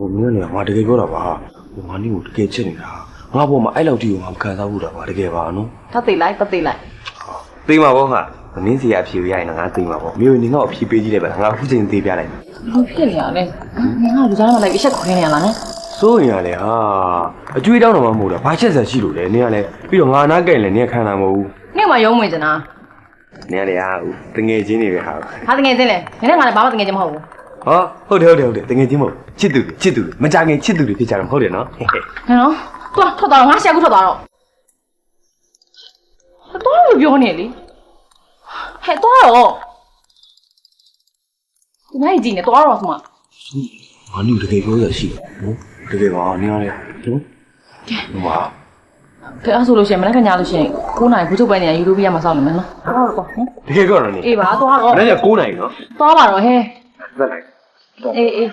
ဟိုမင်းကလည်းငါတကယ်ပြောတာပါဟိုငါနင့်ကိုတကယ်ချစ်နေတာငါပေါ်မှာအဲ့လောက်တိကိုငါမခံစားဘူးတာပါတကယ်ပါနော်ထပ်သိလိုက်ပတ်သိလိုက်သိမှာပေါ့ဟာနင်းစီရအဖြေရရင်ငါသိမှာပေါ့မျိုးနင်းကအဖြေပေးကြည့်လိုက်ပါငါအခုချိန်သေးပြလိုက်ဘာဖြစ်နေရလဲငါလူသားမလိုက်ပြီးချက်ခွင်းနေရလားနဲ့စိုးရင်ရလေဟာအကျွေးတောင်းတော့မှမဟုတ်တာဘာချက်ဆက်ရှိလို့လဲနင်းကလည်းပြီးတော့ငါနားကြိုင်လည်းနင်းခံတာမဟုတ်ဘူးနေ့မှရုံးဝင်ချင်တာနင်းကလည်းဟာတငယ်ချင်းတွေပဲဟာဟာတငယ်ချင်းလဲနင်းနဲ့ငါလည်းဘာမှတငယ်ချင်းမဟုတ်ဘူး ဟောဟုတ်တယ်ဟုတ်တယ်ဟုတ်တယ်တငယ်ချင်းမဟုတ်ချစ်သူတွေချစ်သူတွေမကြခင်ချစ်သူတွေဖြစ်ကြတယ်မဟုတ်တယ်နော်ဟဲ့နော်သွားထွက်သွားတော့ငါရှာကူထွက်သွားတော့တော့လို့ပြောနေလေဟဲ့သွားတော့ဒီနေ့ကြည့်နေသွားတော့ဆိုမှငါနင်းတကယ်ပြောရရှိတယ်နော်တကယ်ပါနင်းကလည်းနော်ဘာကဲအဲ့ဆိုလို့ရှိရင်မနေ့ကညလို့ရှိရင်9နိုင်ဘူးချုပ်ပဲနေရယူရိုပီးယားမှာစောင့်နေမယ်နော်သွားတော့ကွာဟင်တကယ်ပြောတာနင်းအေးပါသွားတော့မနေ့က9နိုင်နော်သွားပါတော့ဟဲ့ သက်လိုက်အေးအေး